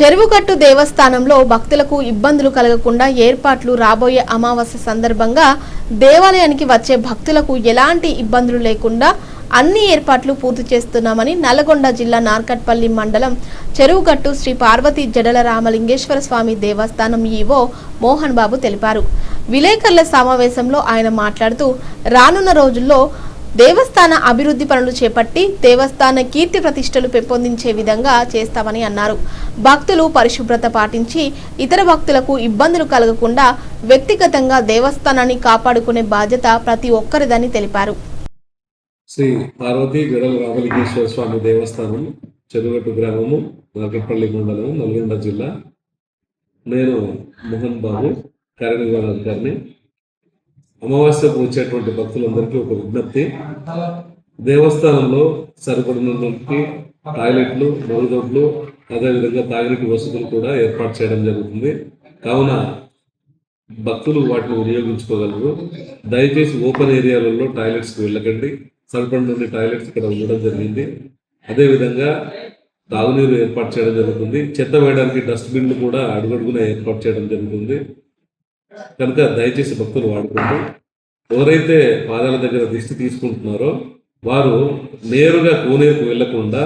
చెరువుగట్టు దేవస్థానంలో భక్తులకు ఇబ్బందులు కలగకుండా ఏర్పాట్లు రాబోయే అమావాస్య సందర్భంగా దేవాలయానికి వచ్చే భక్తులకు ఎలాంటి ఇబ్బందులు లేకుండా అన్ని ఏర్పాట్లు పూర్తి చేస్తున్నామని నల్గొండ జిల్లా నార్కట్పల్లి మండలం చెరువుగట్టు శ్రీ పార్వతి జడల రామలింగేశ్వర స్వామి దేవస్థానం ఈవో మోహన్ బాబు తెలిపారు. విలేకరుల సమావేశంలో ఆయన మాట్లాడుతూ రానున్న రోజుల్లో దేవస్థాన అభివృద్ధి పనులు చేపట్టి దేవస్థాన కీర్తి ప్రతిష్టలు పెంపొందించే విధంగా చేస్తామని అన్నారు. భక్తులు పరిశుభ్రత పాటించి ఇతర భక్తులకు ఇబ్బందులు కలగకుండా వ్యక్తిగతంగా దేవస్థానాన్ని కాపాడుకునే బాధ్యత ప్రతి ఒక్కరిదని తెలిపారు. శ్రీ పార్వతి గడల రామలింగేశ్వర స్వామి దేవస్థానం చెరుగట్టు గ్రామము నాగపల్లి మండలం నల్గొండ జిల్లా. నేను మోహన్ బాబు కార్యనిర్వహణాధికారిని అమావాస్యకు వచ్చేటువంటి భక్తులందరికీ ఒక విజ్ఞప్తి. దేవస్థానంలో సరిపడినటువంటి టాయిలెట్లు మరుగుదొడ్లు అదేవిధంగా తాగినీటి వసతులు కూడా ఏర్పాటు చేయడం జరుగుతుంది. కావున భక్తులు వాటిని వినియోగించుకోగలరు. దయచేసి ఓపెన్ ఏరియాలలో టాయిలెట్స్కి వెళ్ళకండి. సరిపడిన టాయిలెట్స్ ఇక్కడ ఉండడం జరిగింది. అదేవిధంగా తాగునీరు ఏర్పాటు చేయడం జరుగుతుంది. చెత్త వేయడానికి డస్ట్బిన్లు కూడా అడుగడుగున ఏర్పాటు చేయడం జరుగుతుంది. కనుక దయచేసి భక్తులు వాడుకోండి. ఎవరైతే పాదాల దగ్గర దిష్టి తీసుకుంటున్నారో వారు నేరుగా కోనేరుకు వెళ్ళకుండా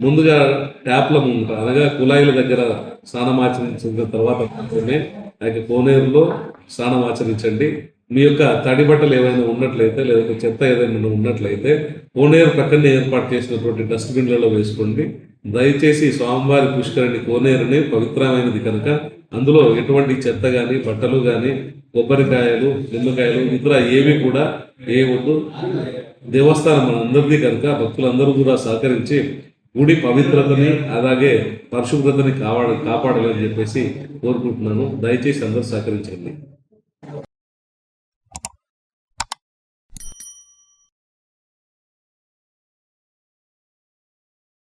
ముందుగా ట్యాప్ల ముందు అనగా కుళాయిల దగ్గర స్నానం ఆచరించిన తర్వాత మాత్రమే ఆ యొక్క కోనేరులో స్నానం ఆచరించండి. మీ యొక్క తడి బట్టలు ఏవైనా ఉన్నట్లయితే లేదా చెత్త ఏదైనా ఉన్నట్లయితే కోనేరు పక్కనే ఏర్పాటు చేసినటువంటి డస్ట్బిన్లలో వేసుకోండి. దయచేసి స్వామివారి పుష్కరిణి కోనేరుని పవిత్రమైనది కనుక అందులో ఎటువంటి చెత్త కానీ బట్టలు కానీ కొబ్బరికాయలు నిమ్మకాయలు ఇతర ఏవి కూడా వేయవద్దు దేవస్థానం మనందరిది కనుక భక్తులందరూ కూడా సహకరించి గుడి పవిత్రతని అలాగే పరిశుభ్రతని కాపాడ కాపాడాలని చెప్పేసి కోరుకుంటున్నాను. దయచేసి అందరూ సహకరించండి.